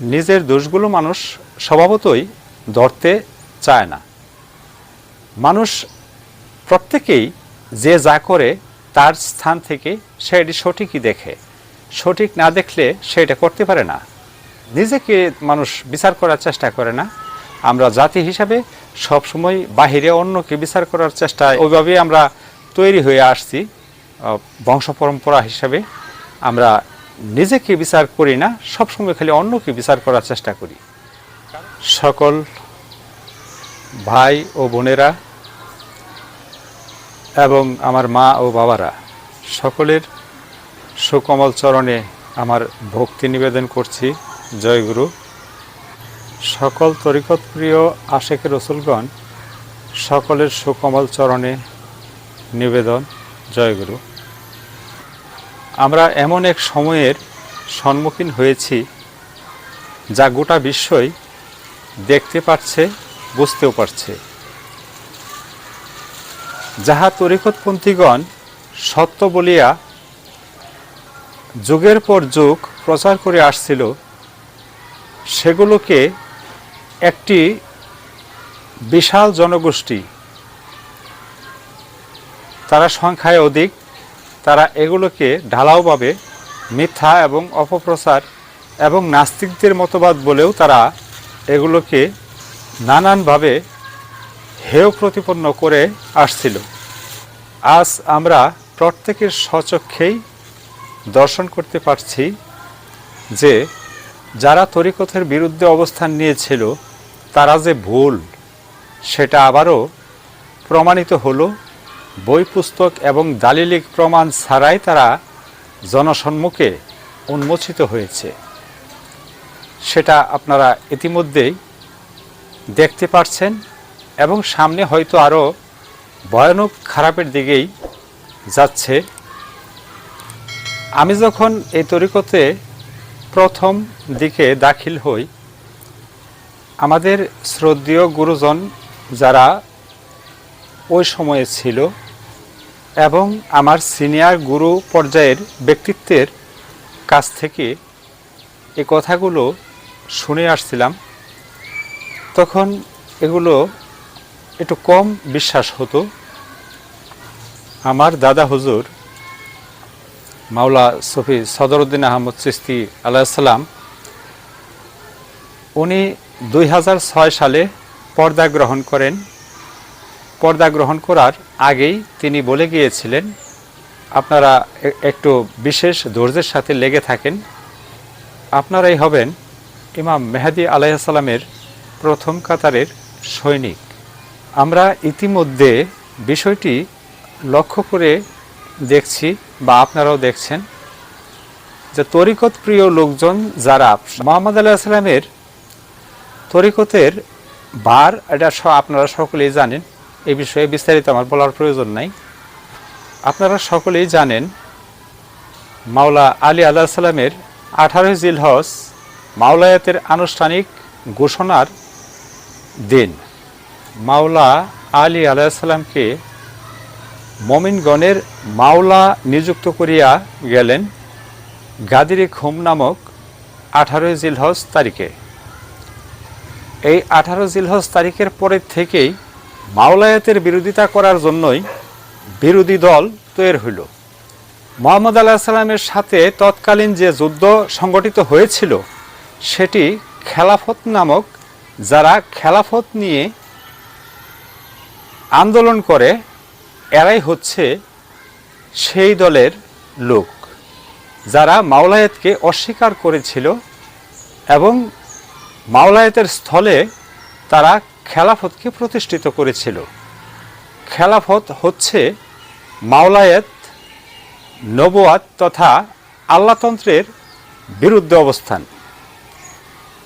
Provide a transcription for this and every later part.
নিজের দোষগুলো মানুষ স্বভাবতই ধরতে চায় না। মানুষ প্রত্যেকেই যে যা করে তার স্থান থেকে সে এটি সঠিকই দেখে। সঠিক না দেখলে সে এটা করতে পারে না। নিজেকে মানুষ বিচার করার চেষ্টা করে না। আমরা জাতি হিসাবে সবসময় বাহিরে অন্যকে বিচার করার চেষ্টা ওইভাবেই আমরা তৈরি হয়ে আসছি। বংশ পরম্পরা হিসাবে আমরা নিজেকে বিচার করি না, সবসময় খালি অন্যকে বিচার করার চেষ্টা করি। সকল ভাই ও বোনেরা এবং আমার মা ও বাবারা, সকলের সুকমল চরণে আমার ভক্তি নিবেদন করছি। জয়গুরু সকল তরিকত প্রিয় আশেকের রসুলগণ, সকলের সুকমল চরণে নিবেদন। জয়গুরু আমরা এমন এক সময়ের সম্মুখীন হয়েছি যা গোটা বিশ্বই দেখতে পাচ্ছে বুঝতেও পারছে। যাহা তরিকতপন্থীগণ সত্য বলিয়া যুগের পর যুগ প্রচার করে আসছিল, সেগুলোকে একটি বিশাল জনগোষ্ঠী, তারা সংখ্যায় অধিক তারা এগুলোকে ঢালাওভাবে মিথ্যা এবং অপপ্রচার এবং নাস্তিকদের মতবাদ বলেও তারা এগুলোকে নানানভাবে হেয় প্রতিপন্ন করে আসছিল। আজ আমরা প্রত্যেকের স্বচক্ষেই দর্শন করতে পারছি যে যারা তরিকথের বিরুদ্ধে অবস্থান নিয়েছিল, তারা যে ভুল, সেটা আবারও প্রমাণিত হলো বই পুস্তক এবং দালিলিক প্রমাণ ছাড়াই তারা জনসম্মুখে উন্মোচিত হয়েছে। সেটা আপনারা ইতিমধ্যেই দেখতে পাচ্ছেন এবং সামনে হয়তো আরও ভয়ানক খারাপের দিকেই যাচ্ছে। আমি যখন এই তরিকতে প্রথম দিকে দাখিল হই, আমাদের শ্রদ্ধীয় গুরুজন যারা ওই সময়ে ছিল এবং আমার সিনিয়র গুরু পর্যায়ের ব্যক্তিত্বের কাছ থেকে এ কথাগুলো শুনে আসছিলাম। তখন এগুলো একটু কম বিশ্বাস হতো। আমার দাদা হুজুর মাওলা সফি সদরুদ্দিন আহমদ চিস্তি আলাইসাল্লাম উনি দুই হাজার ছয় সালে পর্দা গ্রহণ করেন। পর্দা গ্রহণ করার আগেই তিনি বলে গিয়েছিলেন, আপনারা একটু বিশেষ ধৈর্যের সাথে লেগে থাকেন। আপনারাই হবেন ইমাম মেহাদি আলাইসালামের প্রথম কাতারের সৈনিক। আমরা ইতিমধ্যে বিষয়টি লক্ষ্য করে দেখছি বা আপনারাও দেখছেন যে তরিকত প্রিয় লোকজন যারা মোহাম্মদ আলাইসাল্লামের তরিকতের বার এটা আপনারা সকলেই জানেন এই বিষয়ে বিস্তারিত আমার বলার প্রয়োজন নাই। আপনারা সকলেই জানেন, মাওলা আলী আল্লাহ সাল্লামের আঠারোই জিলহজ মাওলায়াতের আনুষ্ঠানিক ঘোষণার দিন। মাওলা আলী আলাইসাল্লামকে মমিনগণের মাওলা নিযুক্ত করিয়া গেলেন গাদিরে খুম নামক আঠারোই জিলহজ তারিখে। এই আঠারো জিলহজ তারিখের পরের থেকেই মাওলায়াতের বিরোধিতা করার জন্যই বিরোধী দল তৈরি হইল। মোহাম্মদ আল্লাহ সাল্লামের সাথে তৎকালীন যে যুদ্ধ সংগঠিত হয়েছিল, সেটি খেলাফত নামক যারা খেলাফত নিয়ে আন্দোলন করে, এরাই হচ্ছে সেই দলের লোক যারা মাওলায়েতকে অস্বীকার করেছিল এবং মাওলায়েতের স্থলে তারা খেলাফতকে প্রতিষ্ঠিত করেছিল। খেলাফত হচ্ছে মাওলায়াত, নবুয়াত তথা আল্লাতন্ত্রের বিরুদ্ধে অবস্থান।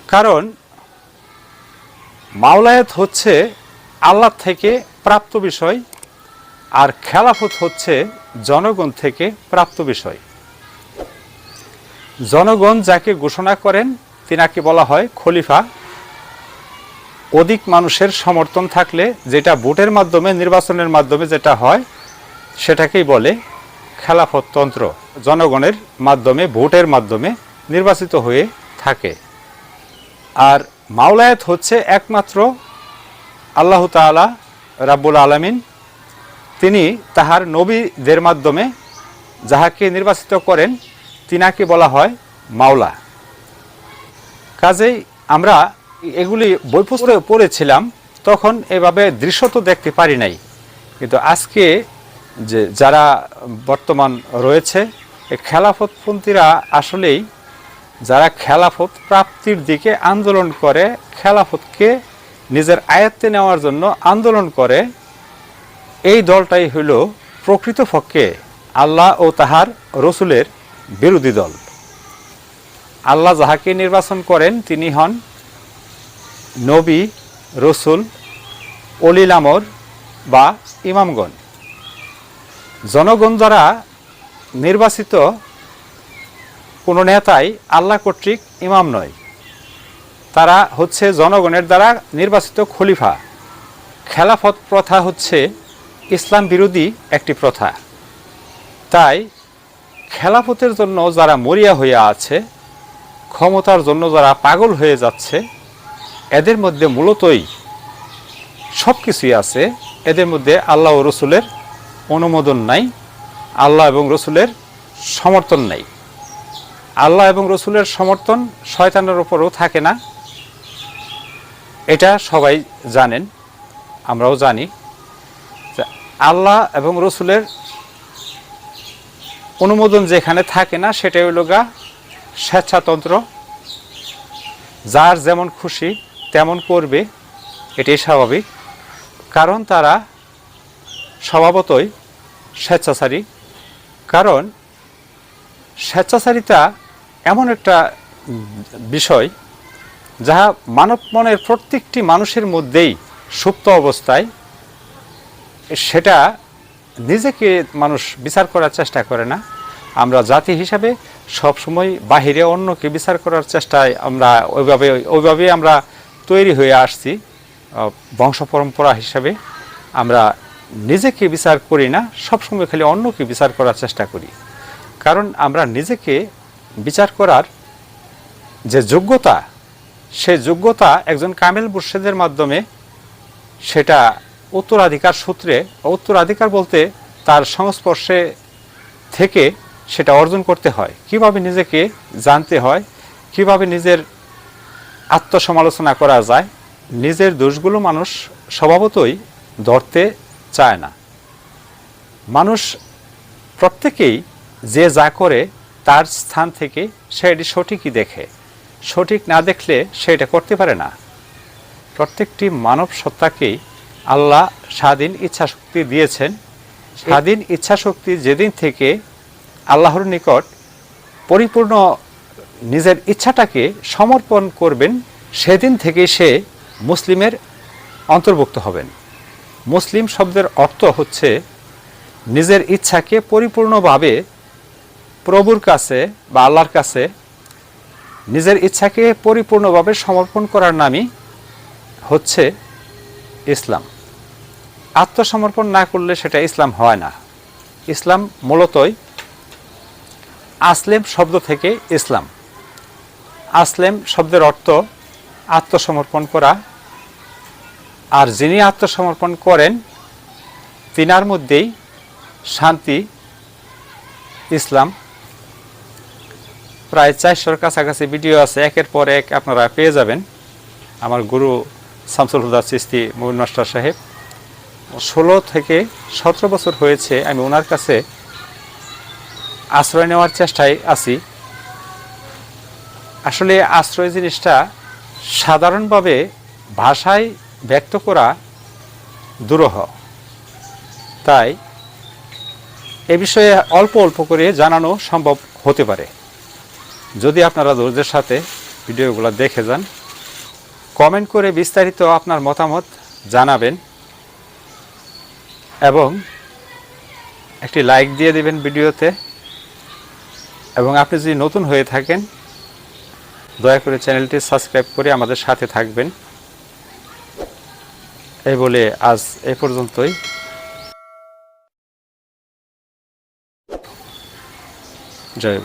কারণ মাওলায়াত হচ্ছে আল্লাহ থেকে প্রাপ্ত বিষয় আর খেলাফত হচ্ছে জনগণ থেকে প্রাপ্ত বিষয়। জনগণ যাকে ঘোষণা করেন, তিনাকে বলা হয় খলিফা। অধিক মানুষের সমর্থন থাকলে যেটা ভোটের মাধ্যমে, নির্বাচনের মাধ্যমে যেটা হয়, সেটাকেই বলে খেলাফততন্ত্র। জনগণের মাধ্যমে, ভোটের মাধ্যমে নির্বাচিত হয়ে থাকে। আর মাওলায়াত হচ্ছে একমাত্র আল্লাহ তাআলা রাব্বুল আলামিন। তিনি তাহার নবীদের মাধ্যমে যাহাকে নির্বাচিত করেন, তিনাকে বলা হয় মাওলা। কাজেই আমরা এগুলি বই পুস্তকে পড়েছিলাম, তখন এভাবে দৃশ্য তো দেখতে পারি নাই। কিন্তু আজকে যে যারা বর্তমান রয়েছে খেলাফতপন্থীরা আসলেই যারা খেলাফত প্রাপ্তির দিকে আন্দোলন করে, খেলাফতকে নিজের আয়ত্তে নেওয়ার জন্য আন্দোলন করে, এই দলটাই হইল প্রকৃতপক্ষে আল্লাহ ও তাহার রসুলের বিরোধী দল। আল্লাহ যাহাকে নির্বাচন করেন, তিনি হন নবী, রসুল, অলিল আমর বা ইমামগণ। জনগণ দ্বারা নির্বাচিত কোনো নেতাই আল্লাহ কর্তৃক ইমাম নয়, তারা হচ্ছে জনগণের দ্বারা নির্বাচিত খলিফা। খেলাফত প্রথা হচ্ছে ইসলাম বিরোধী একটি প্রথা। তাই খেলাফতের জন্য যারা মরিয়া হইয়া আছে, ক্ষমতার জন্য যারা পাগল হয়ে যাচ্ছে এদের মধ্যে মূলতই সব কিছুই আছে। এদের মধ্যে আল্লাহ ও রসুলের অনুমোদন নাই, আল্লাহ এবং রসুলের সমর্থন নাই। আল্লাহ এবং রসুলের সমর্থন শয়তানের ওপরও থাকে না। এটা সবাই জানেন, আমরাও জানি। আল্লাহ এবং রসুলের অনুমোদন যেখানে থাকে না, সেটাই হইল গা স্বেচ্ছাতন্ত্র। যার যেমন খুশি তেমন করবে, এটাই স্বাভাবিক। কারণ তারা স্বভাবতই স্বেচ্ছাচারী। কারণ স্বেচ্ছাচারিতা এমন একটা বিষয় যাহা মানব মনের প্রত্যেকটি মানুষের মধ্যেই সুপ্ত অবস্থায়, সেটা নিজেকে মানুষ বিচার করার চেষ্টা করে না। আমরা জাতি হিসাবে সবসময় বাহিরে অন্যকে বিচার করার চেষ্টায় আমরা ওইভাবে ওইভাবে আমরা তৈরি হয়ে আসছি বংশ পরম্পরা হিসাবে। আমরা নিজেকে বিচার করি না, সবসময় খালি অন্যকে বিচার করার চেষ্টা করি। কারণ আমরা নিজেকে বিচার করার যে যোগ্যতা, সে যোগ্যতা একজন কামেল মুর্শেদের মাধ্যমে সেটা উত্তরাধিকার সূত্রে, উত্তরাধিকার বলতে তার সংস্পর্শে থেকে সেটা অর্জন করতে হয়। কীভাবে নিজেকে জানতে হয়, কীভাবে নিজের আত্মসমালোচনা করা যায়, নিজের দোষগুলো মানুষ স্বভাবতই ধরতে চায় না। মানুষ প্রত্যেকেই যে যা করে তার স্থান থেকে সে এটি সঠিকই দেখে। সঠিক না দেখলে সে এটা করতে পারে না। প্রত্যেকটি মানব সত্তাকেই আল্লাহ স্বাধীন ইচ্ছাশক্তি দিয়েছেন। স্বাধীন ইচ্ছাশক্তি যেদিন থেকে আল্লাহর নিকট পরিপূর্ণ নিজের ইচ্ছাটাকে সমর্পণ করবেন, সেদিন থেকে সে মুসলিমের অন্তর্ভুক্ত হবেন। মুসলিম শব্দের অর্থ হচ্ছে নিজের ইচ্ছাকে পরিপূর্ণভাবে প্রভুর কাছে বা আল্লাহর কাছে নিজের ইচ্ছাকে পরিপূর্ণভাবে সমর্পণ করার নামই হচ্ছে ইসলাম। আত্মসমর্পণ না করলে সেটা ইসলাম হয় না। ইসলাম মূলতই আসলেম শব্দ থেকে ইসলাম। আসলেম শব্দের অর্থ আত্মসমর্পণ করা। আর যিনি আত্মসমর্পণ করেন, তিনার মধ্যেই শান্তি, ইসলাম। প্রায় চারশোর কাছাকাছি ভিডিও আছে, একের পর এক আপনারা পেয়ে যাবেন। আমার গুরু শামসুল হুদা চিস্তি মুবিন মাস্টার সাহেব। ষোলো থেকে সতেরো বছর হয়েছে আমি ওনার কাছে আশ্রয় নেওয়ার চেষ্টায় আছি। আসলে আশ্রয় জিনিসটা সাধারণভাবে ভাষায় ব্যক্ত করা দুরূহ। তাই এ বিষয়ে অল্প অল্প করে জানানো সম্ভব হতে পারে। যদি আপনারা ধৈর্যের সাথে ভিডিওগুলো দেখে যান, কমেন্ট করে বিস্তারিত আপনার মতামত জানাবেন এবং একটি লাইক দিয়ে দেবেন ভিডিওতে। এবং আপনি যদি নতুন হয়ে থাকেন দয়া করে চ্যানেলটি সাবস্ক্রাইব করে আমাদের সাথে থাকবেন। এই বলে আজ এ পর্যন্তই। জয়